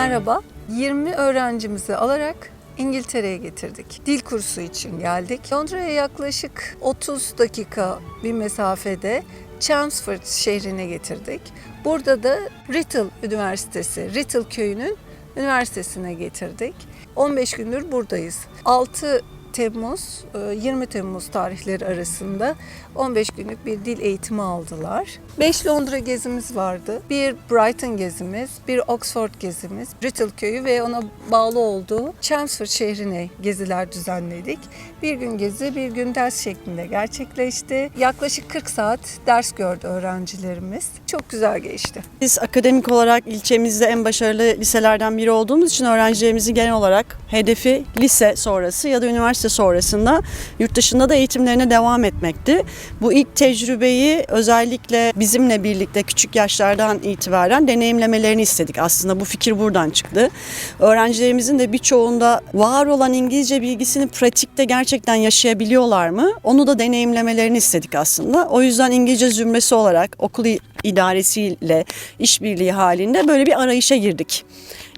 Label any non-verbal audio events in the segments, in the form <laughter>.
Merhaba. 20 öğrencimizi alarak İngiltere'ye getirdik. Dil kursu için geldik. Londra'ya yaklaşık 30 dakika bir mesafede Chelmsford şehrine getirdik. Burada da Writtle Üniversitesi, Writtle köyünün üniversitesine getirdik. 15 gündür buradayız. 6 Temmuz, e, 20 Temmuz tarihleri arasında 15 günlük bir dil eğitimi aldılar. 5 Londra gezimiz vardı. Bir Brighton gezimiz, bir Oxford gezimiz, Writtle köyü ve ona bağlı olduğu Chelmsford şehrine geziler düzenledik. Bir gün gezi, bir gün ders şeklinde gerçekleşti. Yaklaşık 40 saat ders gördü öğrencilerimiz. Çok güzel geçti. Biz akademik olarak ilçemizde en başarılı liselerden biri olduğumuz için öğrencilerimizin genel olarak hedefi lise sonrası ya da üniversite sonrasında yurt dışında da eğitimlerine devam etmekti. Bu ilk tecrübeyi özellikle bizimle birlikte küçük yaşlardan itibaren deneyimlemelerini istedik. Aslında bu fikir buradan çıktı. Öğrencilerimizin de birçoğunda var olan İngilizce bilgisini pratikte gerçekten yaşayabiliyorlar mı? Onu da deneyimlemelerini istedik aslında. O yüzden İngilizce zümresi olarak okul idaresiyle işbirliği halinde böyle bir arayışa girdik.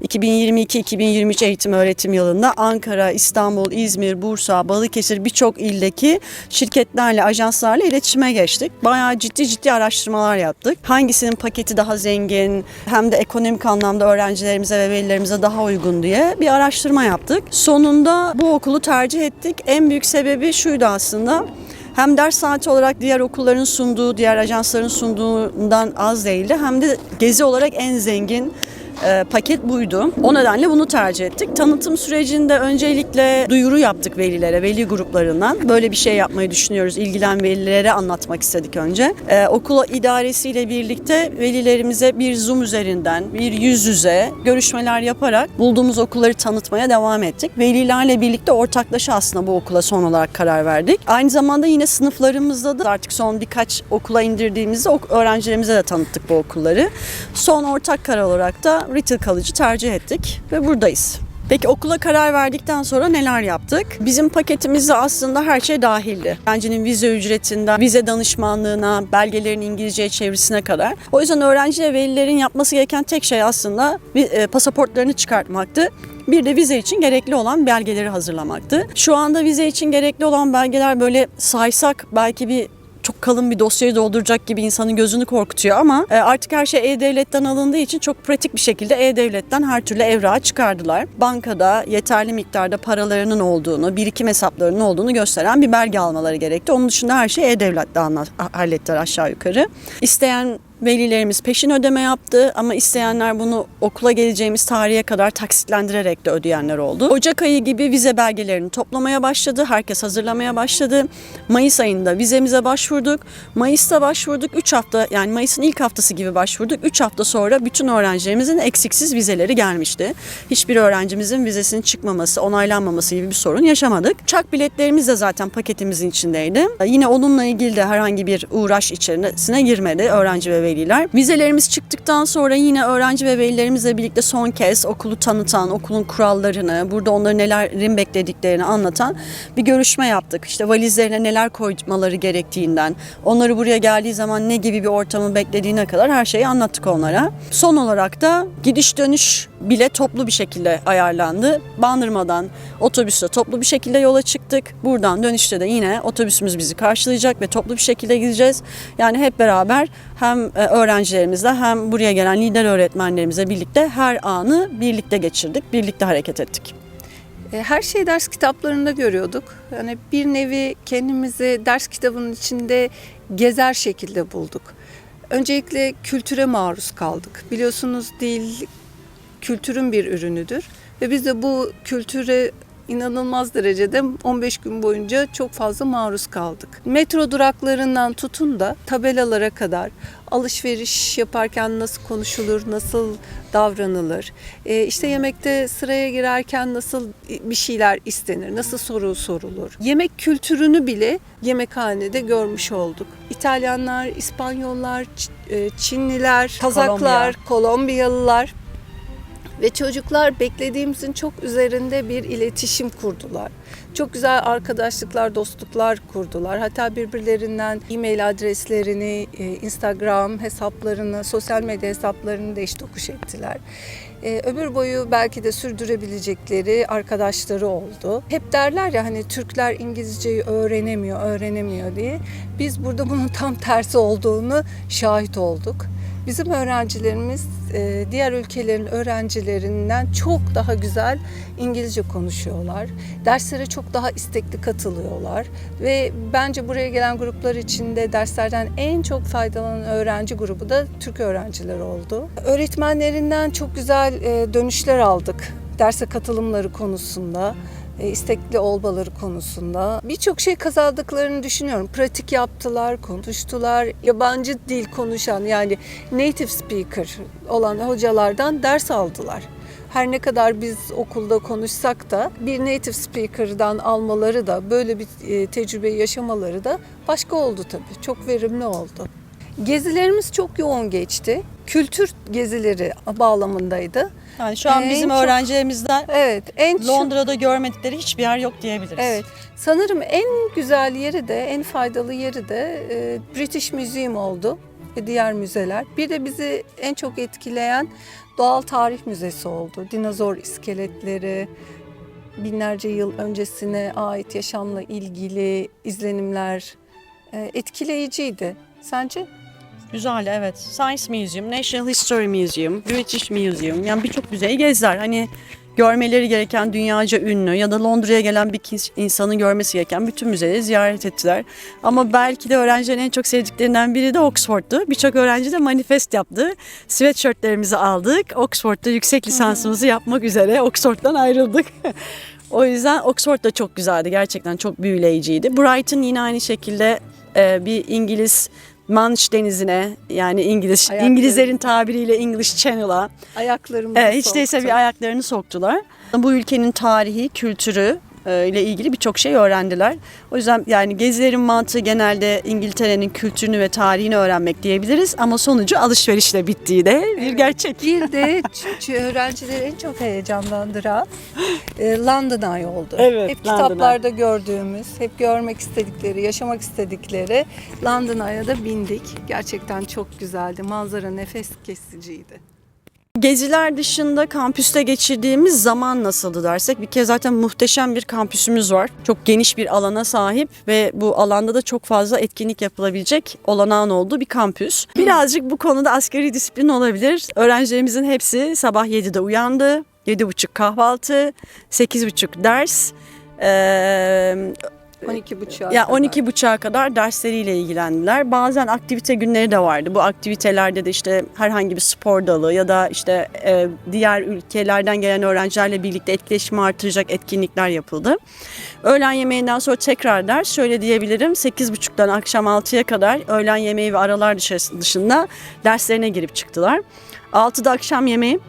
2022-2023 eğitim öğretim yılında Ankara, İstanbul, İzmir, Bursa, Balıkesir birçok ildeki şirketlerle, ajanslarla iletişime geçtik. Bayağı ciddi ciddi araştırmalar yaptık. Hangisinin paketi daha zengin hem de ekonomik anlamda öğrencilerimize ve velilerimize daha uygun diye bir araştırma yaptık. Sonunda bu okulu tercih ettik. En büyük sebebi şuydu aslında hem ders saati olarak diğer okulların sunduğu, diğer ajansların sunduğundan az değildi. Hem de gezi olarak en zengin e, paket buydu. O nedenle bunu tercih ettik. Tanıtım sürecinde öncelikle duyuru yaptık velilere, veli gruplarından. Böyle bir şey yapmayı düşünüyoruz. İlgilen velilere anlatmak istedik önce. E, okul idaresiyle birlikte velilerimize bir Zoom üzerinden, bir yüz yüze görüşmeler yaparak bulduğumuz okulları tanıtmaya devam ettik. Velilerle birlikte ortaklaşa aslında bu okula son olarak karar verdik. Aynı zamanda yine sınıflarımızda da artık son birkaç okula indirdiğimizde öğrencilerimize de tanıttık bu okulları. Son ortak karar olarak da Retail College'ı tercih ettik ve buradayız. Peki okula karar verdikten sonra neler yaptık? Bizim paketimizde aslında her şey dahildi. Öğrencinin vize ücretinden, vize danışmanlığına, belgelerin İngilizceye çevirisine kadar. O yüzden öğrenci ve velilerin yapması gereken tek şey aslında e, pasaportlarını çıkartmaktı. Bir de vize için gerekli olan belgeleri hazırlamaktı. Şu anda vize için gerekli olan belgeler böyle saysak belki bir çok kalın bir dosyayı dolduracak gibi insanın gözünü korkutuyor ama e, artık her şey E-Devlet'ten alındığı için çok pratik bir şekilde E-Devlet'ten her türlü evrağı çıkardılar. Bankada yeterli miktarda paralarının olduğunu, birikim hesaplarının olduğunu gösteren bir belge almaları gerekti. Onun dışında her şey E-Devlet'te hallettiler aşağı yukarı. İsteyen Velilerimiz peşin ödeme yaptı ama isteyenler bunu okula geleceğimiz tarihe kadar taksitlendirerek de ödeyenler oldu. Ocak ayı gibi vize belgelerini toplamaya başladı. Herkes hazırlamaya başladı. Mayıs ayında vizemize başvurduk. Mayıs'ta başvurduk. 3 hafta yani Mayıs'ın ilk haftası gibi başvurduk. 3 hafta sonra bütün öğrencilerimizin eksiksiz vizeleri gelmişti. Hiçbir öğrencimizin vizesinin çıkmaması, onaylanmaması gibi bir sorun yaşamadık. Uçak biletlerimiz de zaten paketimizin içindeydi. Yine onunla ilgili de herhangi bir uğraş içerisine girmedi öğrenci ve veliler. Vizelerimiz çıktıktan sonra yine öğrenci ve velilerimizle birlikte son kez okulu tanıtan, okulun kurallarını, burada onları nelerin beklediklerini anlatan bir görüşme yaptık. İşte valizlerine neler koymaları gerektiğinden, onları buraya geldiği zaman ne gibi bir ortamı beklediğine kadar her şeyi anlattık onlara. Son olarak da gidiş dönüş bile toplu bir şekilde ayarlandı. Bandırmadan otobüsle toplu bir şekilde yola çıktık. Buradan dönüşte de yine otobüsümüz bizi karşılayacak ve toplu bir şekilde gideceğiz. Yani hep beraber hem e, öğrencilerimizle hem buraya gelen lider öğretmenlerimizle birlikte her anı birlikte geçirdik, birlikte hareket ettik. E, Her şeyi ders kitaplarında görüyorduk. Yani bir nevi kendimizi ders kitabının içinde gezer şekilde bulduk. Öncelikle kültüre maruz kaldık. Biliyorsunuz dil kültürün bir ürünüdür ve biz de bu kültüre inanılmaz derecede 15 gün boyunca çok fazla maruz kaldık. Metro duraklarından tutun da tabelalara kadar alışveriş yaparken nasıl konuşulur, nasıl davranılır, e, işte yemekte sıraya girerken nasıl bir şeyler istenir, nasıl soru sorulur. Yemek kültürünü bile yemekhanede görmüş olduk. İtalyanlar, İspanyollar, e, Çinliler, Kazaklar, Kolombiyalılar ve çocuklar beklediğimizin çok üzerinde bir iletişim kurdular. Çok güzel arkadaşlıklar, dostluklar kurdular. Hatta birbirlerinden e-mail adreslerini, e, Instagram hesaplarını, sosyal medya hesaplarını değiş tokuş ettiler. E, ömür boyu belki de sürdürebilecekleri arkadaşları oldu. Hep derler ya hani Türkler İngilizceyi öğrenemiyor, öğrenemiyor diye. Biz burada bunun tam tersi olduğunu şahit olduk. Bizim öğrencilerimiz e, diğer ülkelerin öğrencilerinden çok daha güzel İngilizce konuşuyorlar. Derslere çok daha istekli katılıyorlar ve bence buraya gelen gruplar içinde derslerden en çok faydalanan öğrenci grubu da Türk öğrenciler oldu. Öğretmenlerinden çok güzel e, dönüşler aldık derse katılımları konusunda istekli olmaları konusunda birçok şey kazandıklarını düşünüyorum. Pratik yaptılar, konuştular. Yabancı dil konuşan yani native speaker olan hocalardan ders aldılar. Her ne kadar biz okulda konuşsak da bir native speaker'dan almaları da böyle bir e, tecrübeyi yaşamaları da başka oldu tabii. Çok verimli oldu. Gezilerimiz çok yoğun geçti. Kültür gezileri bağlamındaydı. Yani şu an En bizim çok- öğrencilerimizden Evet, en Londra'da görmedikleri hiçbir yer yok diyebiliriz. Evet. Sanırım en güzel yeri de, en faydalı yeri de e, British Museum oldu ve diğer müzeler. Bir de bizi en çok etkileyen Doğal Tarih Müzesi oldu. Dinozor iskeletleri, binlerce yıl öncesine ait yaşamla ilgili izlenimler e, etkileyiciydi. Sence? Güzel evet. Science Museum, National History Museum, British Museum. Yani birçok müzeyi gezdiler. Hani görmeleri gereken dünyaca ünlü ya da Londra'ya gelen bir insanın görmesi gereken bütün müzeleri ziyaret ettiler. Ama belki de öğrencilerin en çok sevdiklerinden biri de Oxford'tu. Birçok öğrenci de manifest yaptı. Sweatshirtlerimizi aldık. Oxford'da yüksek lisansımızı yapmak üzere Oxford'dan ayrıldık. <laughs> o yüzden Oxford da çok güzeldi. Gerçekten çok büyüleyiciydi. Brighton yine aynı şekilde e, bir İngiliz Manş denizine yani İngiliz Ayakları- İngilizlerin tabiriyle English Channel'a Ayaklarımızı e, hiç değilse bir ayaklarını soktular. Bu ülkenin tarihi, kültürü ile ilgili birçok şey öğrendiler. O yüzden yani gezilerin mantığı genelde İngiltere'nin kültürünü ve tarihini öğrenmek diyebiliriz ama sonucu alışverişle bittiği de bir Evet. gerçek. Bir de ç- ç- öğrencileri en çok heyecanlandıran e, London Eye oldu. Evet, hep London kitaplarda gördüğümüz, hep görmek istedikleri, yaşamak istedikleri London Eye'a da bindik. Gerçekten çok güzeldi. Manzara nefes kesiciydi. Geziler dışında kampüste geçirdiğimiz zaman nasıldı dersek bir kez zaten muhteşem bir kampüsümüz var. Çok geniş bir alana sahip ve bu alanda da çok fazla etkinlik yapılabilecek olanağın olduğu bir kampüs. Birazcık bu konuda asgari disiplin olabilir. Öğrencilerimizin hepsi sabah 7'de uyandı. 7.30 kahvaltı, 8.30 ders. Ee, 12.30'a ya kadar. 12 buçuğa kadar dersleriyle ilgilendiler. Bazen aktivite günleri de vardı. Bu aktivitelerde de işte herhangi bir spor dalı ya da işte e, diğer ülkelerden gelen öğrencilerle birlikte etkileşimi artıracak etkinlikler yapıldı. Öğlen yemeğinden sonra tekrar ders. Şöyle diyebilirim 8.30'dan akşam 6'ya kadar öğlen yemeği ve aralar dışında derslerine girip çıktılar. 6'da akşam yemeği.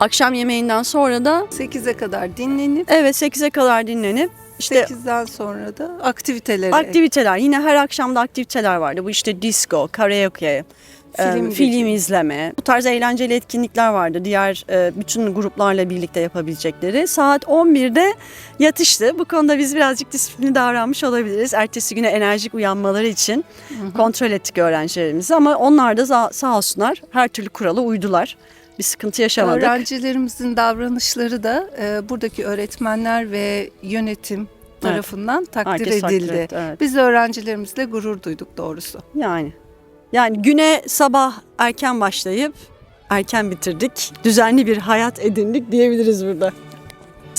Akşam yemeğinden sonra da 8'e kadar dinlenip evet 8'e kadar dinlenip işte 8'den sonra da aktivitelere Aktiviteler yine her akşamda aktiviteler vardı. Bu işte disco, karaoke, Film gece. film izleme. Bu tarz eğlenceli etkinlikler vardı. Diğer e, bütün gruplarla birlikte yapabilecekleri. Saat 11'de yatıştı. Bu konuda biz birazcık disiplinli davranmış olabiliriz. Ertesi güne enerjik uyanmaları için kontrol ettik öğrencilerimizi. Ama onlar da sağ olsunlar her türlü kurala uydular. Bir sıkıntı yaşamadık. Öğrencilerimizin davranışları da e, buradaki öğretmenler ve yönetim tarafından takdir Herkes takdir edildi. etti, evet. Biz öğrencilerimizle gurur duyduk doğrusu. Yani yani güne sabah erken başlayıp erken bitirdik. Düzenli bir hayat edindik diyebiliriz burada.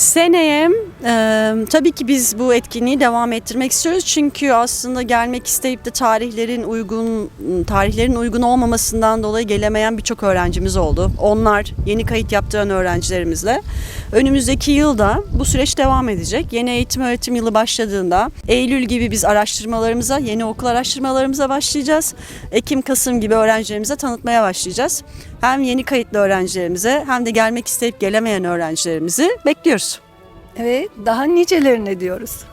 Seneye e, tabii ki biz bu etkinliği devam ettirmek istiyoruz. Çünkü aslında gelmek isteyip de tarihlerin uygun tarihlerin uygun olmamasından dolayı gelemeyen birçok öğrencimiz oldu. Onlar yeni kayıt yaptıran öğrencilerimizle. Önümüzdeki yılda bu süreç devam edecek. Yeni eğitim öğretim yılı başladığında Eylül gibi biz araştırmalarımıza, yeni okul araştırmalarımıza başlayacağız. Ekim, Kasım gibi öğrencilerimize tanıtmaya başlayacağız. Hem yeni kayıtlı öğrencilerimize hem de gelmek isteyip gelemeyen öğrencilerimizi bekliyoruz. Ve daha nicelerine diyoruz.